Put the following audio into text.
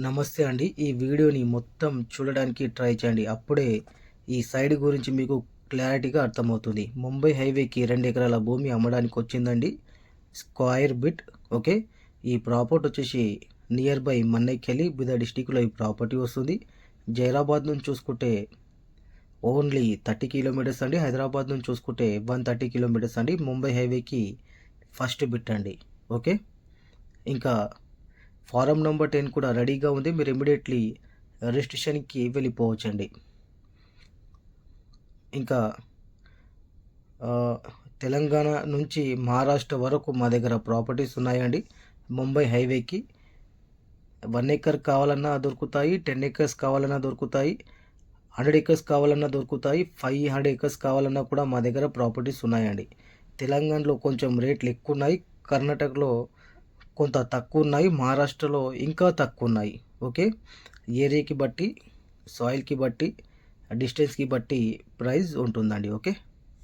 నమస్తే అండి. ఈ వీడియోని మొత్తం చూడడానికి ట్రై చేయండి. అప్పుడే ఈ సైడ్ గురించి మీకు క్లారిటీగా అర్థమవుతుంది. ముంబై హైవేకి రెండు ఎకరాల భూమి అమ్మడానికి వచ్చిందండి. Square bit okay? ఈ ప్రాపర్టీ వచ్చేసి నియర్ బై మన్నైకెళ్ళి బిదా డిస్టిక్లో ఈ ప్రాపర్టీ వస్తుంది. జైరాబాద్ నుంచి చూసుకుంటే ఓన్లీ థర్టీ కిలోమీటర్స్ అండి. హైదరాబాద్ నుంచి చూసుకుంటే వన్ థర్టీ కిలోమీటర్స్ అండి. ముంబై హైవేకి ఫస్ట్ బిట్ అండి. ఓకే? ఇంకా ఫారం నెంబర్ టెన్ కూడా రెడీగా ఉంది. మీరు ఇమీడియట్లీ రిజిస్ట్రేషన్కి వెళ్ళిపోవచ్చండి. ఇంకా తెలంగాణ నుంచి మహారాష్ట్ర వరకు మా దగ్గర ప్రాపర్టీస్ ఉన్నాయండి. ముంబై హైవేకి వన్ ఏకర్ కావాలన్నా దొరుకుతాయి టెన్ ఏకర్స్ కావాలన్నా దొరుకుతాయి హండ్రెడ్ ఏకర్స్ కావాలన్నా దొరుకుతాయి ఫైవ్ హండ్రెడ్ ఏకర్స్ కావాలన్నా కూడా మా దగ్గర ప్రాపర్టీస్ ఉన్నాయండి. తెలంగాణలో కొంచెం రేట్లు ఎక్కువ ఉన్నాయి కర్ణాటకలో కొంత తక్కువ ఉన్నాయి మహారాష్ట్రలో ఇంకా తక్కువ ఉన్నాయి ఓకే? ఏరియాకి బట్టి సాయిల్కి బట్టి డిస్టెన్స్కి బట్టి ప్రైస్ ఉంటుందండి ఓకే?